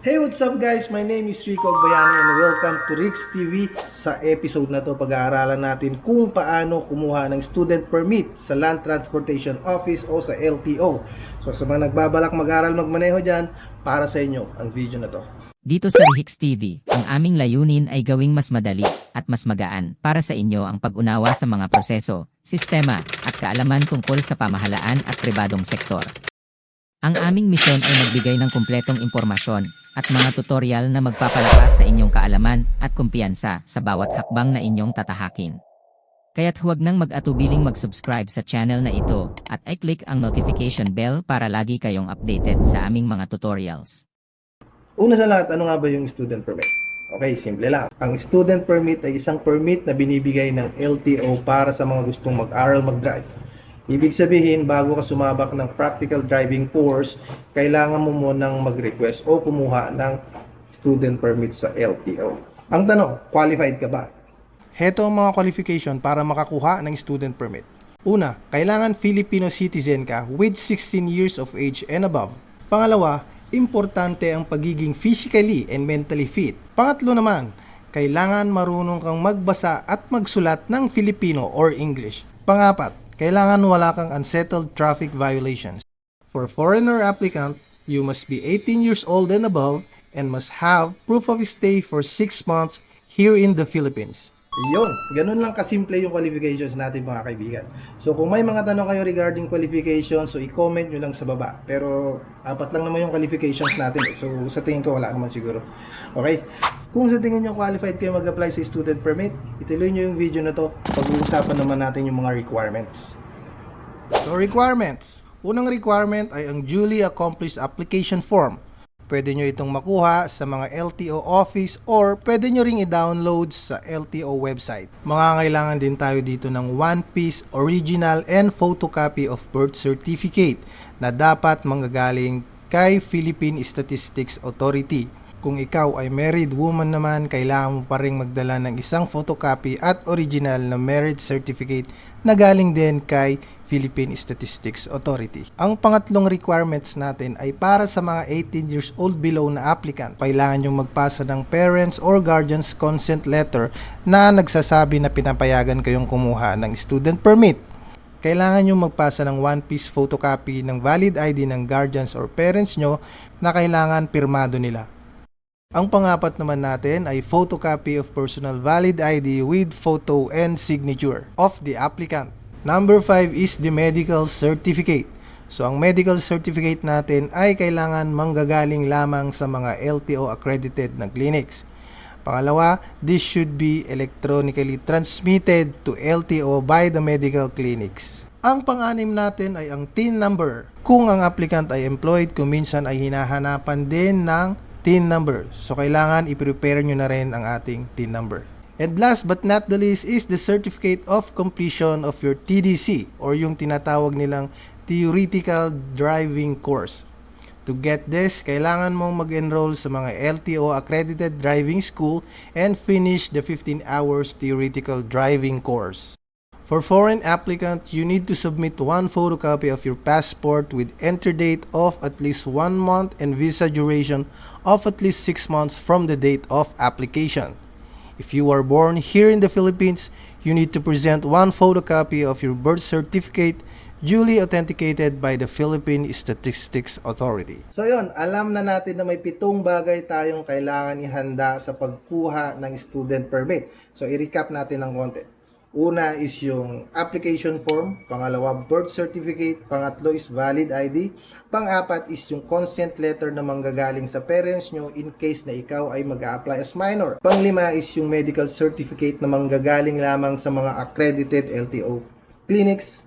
Hey, what's up guys? My name is Rico Agbayani and welcome to Rix TV. Sa episode na to, pag-aaralan natin kung paano kumuha ng student permit sa Land Transportation Office o sa LTO. So sa mga nagbabalak mag-aral magmaneho dyan, para sa inyo ang video na to. Dito sa Rihix TV, ang aming layunin ay gawing mas madali at mas magaan para sa inyo ang pag-unawa sa mga proseso, sistema, at kaalaman tungkol sa pamahalaan at pribadong sektor. Ang aming misyon ay magbigay ng kumpletong impormasyon at mga tutorial na magpapalakas sa inyong kaalaman at kumpiyansa sa bawat hakbang na inyong tatahakin. Kaya't huwag nang mag-atubiling mag-subscribe sa channel na ito at i-click ang notification bell para lagi kayong updated sa aming mga tutorials. Una sa lahat, ano nga ba yung student permit? Okay, simple lang. Ang student permit ay isang permit na binibigay ng LTO para sa mga gustong mag-aral mag-drive. Ibig sabihin, bago ka sumabak ng practical driving course, kailangan mo munang mag-request o kumuha ng student permit sa LTO. Ang tanong, qualified ka ba? Heto ang mga qualification para makakuha ng student permit. Una, kailangan Filipino citizen ka with 16 years of age and above. Pangalawa, importante ang pagiging physically and mentally fit. Pangatlo naman, kailangan marunong kang magbasa at magsulat ng Filipino or English. Pangapat, kailangan wala kang unsettled traffic violations. For foreigner applicant, you must be 18 years old and above and must have proof of stay for 6 months here in the Philippines. Yun, ganun lang kasimple yung qualifications natin mga kaibigan. So kung may mga tanong kayo regarding qualifications, so i-comment nyo lang sa baba. Pero apat lang naman yung qualifications natin. eh. So sa tingin ko wala naman siguro. Okay? Kung sa tingin nyo qualified kayo mag-apply sa student permit, ituloy nyo yung video na to. Pag-uusapan naman natin yung mga requirements. So requirements. Unang requirement ay ang duly accomplished application form. Pwede nyo itong makuha sa mga LTO office or pwede nyo ring i-download sa LTO website. Makakailangan din tayo dito ng one piece original and photocopy of birth certificate na dapat manggagaling kay Philippine Statistics Authority. Kung ikaw ay married woman naman, kailangan mo pa rin magdala ng isang photocopy at original na marriage certificate na galing din kay Philippine Statistics Authority. Ang pangatlong requirements natin ay para sa mga 18 years old below na applicant. Kailangan yung magpasa ng parents or guardians consent letter na nagsasabi na pinapayagan kayong kumuha ng student permit. Kailangan nyo magpasa ng one-piece photocopy ng valid ID ng guardians or parents nyo na kailangan pirmado nila. Ang pangapat naman natin ay photocopy of personal valid ID with photo and signature of the applicant. Number 5 is the medical certificate. So ang medical certificate natin ay kailangan manggagaling lamang sa mga LTO accredited na clinics. Pangalawa, this should be electronically transmitted to LTO by the medical clinics. Ang panganim natin ay ang TIN number. Kung ang applicant ay employed, kung minsan ay hinahanapan din ng TIN number. So kailangan i-prepare nyo na rin ang ating TIN number. And last but not the least is the certificate of completion of your TDC or yung tinatawag nilang theoretical driving course. To get this, kailangan mong mag-enroll sa mga LTO accredited driving school and finish the 15 hours theoretical driving course. For foreign applicant, you need to submit one photocopy of your passport with enter date of at least one month and visa duration of at least six months from the date of application. If you are born here in the Philippines, you need to present one photocopy of your birth certificate duly authenticated by the Philippine Statistics Authority. So yon, alam na natin na may pitong bagay tayong kailangan ihanda sa pagkuha ng student permit. So i-recap natin ng konti. Una is yung application form, pangalawa birth certificate, pangatlo is valid ID, pang-apat is yung consent letter na manggagaling sa parents nyo in case na ikaw ay mag apply as minor. Panglima is yung medical certificate na manggagaling lamang sa mga accredited LTO clinics.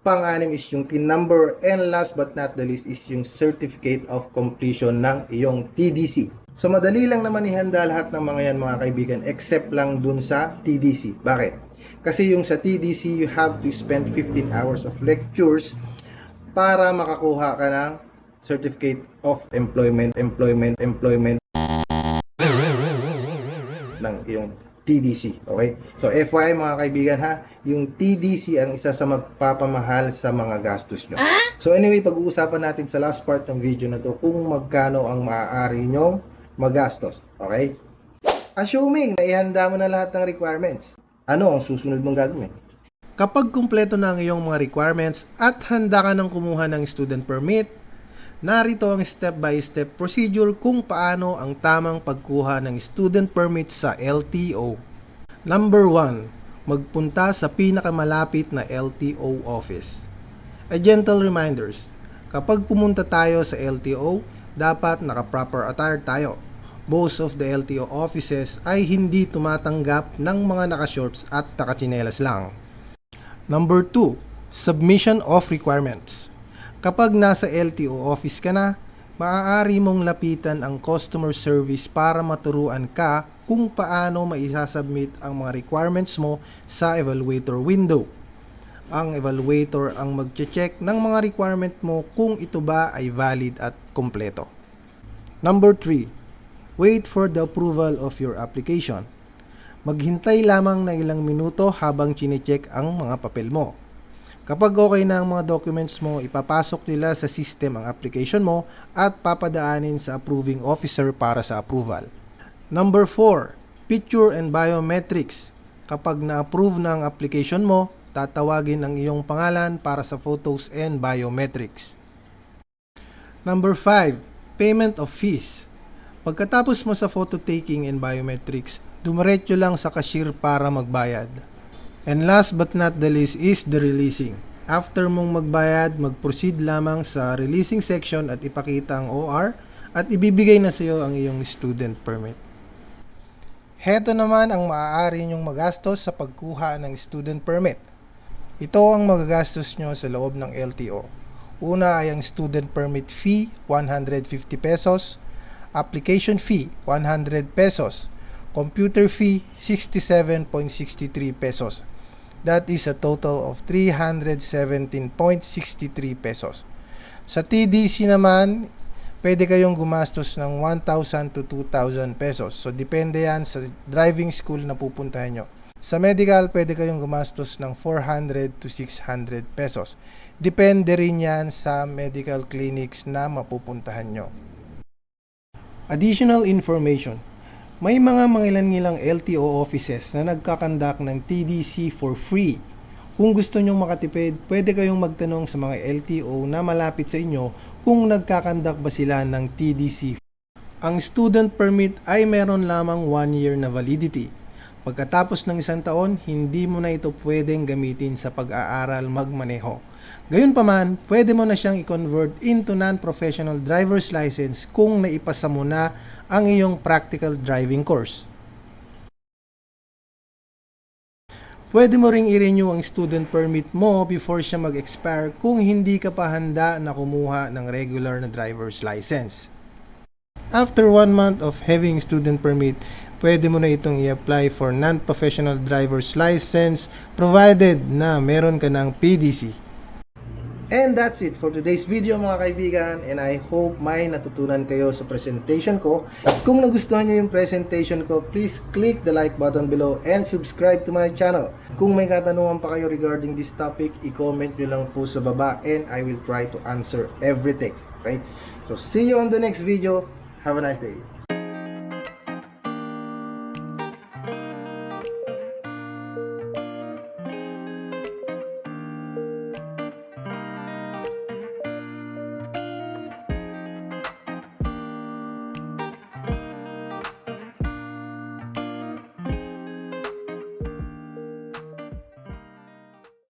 Pang-anim is yung PIN number and last but not the least is yung certificate of completion ng iyong TDC. So madali lang naman ihanda lahat ng mga yan mga kaibigan except lang dun sa TDC. Bakit? Kasi yung sa TDC, you have to spend 15 hours of lectures para makakuha ka ng Certificate of Employment, Employment, Employment ng iyong TDC. Okay? So, FYI mga kaibigan ha, yung TDC ang isa sa magpapamahal sa mga gastos nyo. So, anyway, pag-uusapan natin sa last part ng video na to kung magkano ang maaari nyong magastos. Okay? Assuming na ihanda mo na lahat ng requirements, ano ang susunod mong gagawin? Kapag kumpleto na ang iyong mga requirements at handa ka ng kumuha ng student permit, narito ang step-by-step procedure kung paano ang tamang pagkuha ng student permit sa LTO. Number 1. Magpunta sa pinakamalapit na LTO office. A gentle reminders, kapag pumunta tayo sa LTO, dapat naka-proper attire tayo. Most of the LTO offices ay hindi tumatanggap ng mga naka-shorts at nakachinelas lang. Number 2, submission of requirements. Kapag nasa LTO office ka na, maaari mong lapitan ang customer service para maturuan ka kung paano maisasubmit ang mga requirements mo sa evaluator window. Ang evaluator ang magche-check ng mga requirement mo kung ito ba ay valid at kompleto. Number 3, wait for the approval of your application. Maghintay lamang ng ilang minuto habang chinecheck ang mga papel mo. Kapag okay na ang mga documents mo, ipapasok nila sa system ang application mo at papadaanin sa approving officer para sa approval. Number 4, picture and biometrics. Kapag na-approve na ang application mo, tatawagin ang iyong pangalan para sa photos and biometrics. Number 5, payment of fees. Pagkatapos mo sa photo taking and biometrics, dumiretso lang sa cashier para magbayad. And last but not the least is the releasing. After mong magbayad, mag-proceed lamang sa releasing section at ipakita ang OR at ibibigay na sa iyo ang iyong student permit. Heto naman ang maaari nyong magastos sa pagkuha ng student permit. Ito ang magagastos nyo sa loob ng LTO. Una ay ang student permit fee, 150 pesos. Application fee, 100 pesos. Computer fee, 67.63 pesos. That is a total of 317.63 pesos. Sa TDC naman, pwede kayong gumastos ng 1,000 to 2,000 pesos. So, depende yan sa driving school na pupuntahan nyo. Sa medical, pwede kayong gumastos ng 400 to 600 pesos. Depende rin yan sa medical clinics na mapupuntahan nyo. Additional information. May mga mangilan-ngilang LTO offices na nagkakandak ng TDC for free. Kung gusto nyong makatipid, pwede kayong magtanong sa mga LTO na malapit sa inyo kung nagkakandak ba sila ng TDC. Ang student permit ay meron lamang 1 year na validity. Pagkatapos ng isang taon, hindi mo na ito pwedeng gamitin sa pag-aaral magmaneho. Gayunpaman, pwede mo na siyang i-convert into non-professional driver's license kung naipasa mo na ang iyong practical driving course. Pwede mo ring i-renew ang student permit mo before siya mag-expire kung hindi ka pa handa na kumuha ng regular na driver's license. After one month of having student permit, pwede mo na itong i-apply for non-professional driver's license provided na meron ka ng PDC. And that's it for today's video mga kaibigan and I hope may natutunan kayo sa presentation ko. Kung nagustuhan nyo yung presentation ko, please click the like button below and subscribe to my channel. Kung may katanungan pa kayo regarding this topic, i-comment nyo lang po sa baba and I will try to answer everything. Okay? So see you on the next video. Have a nice day.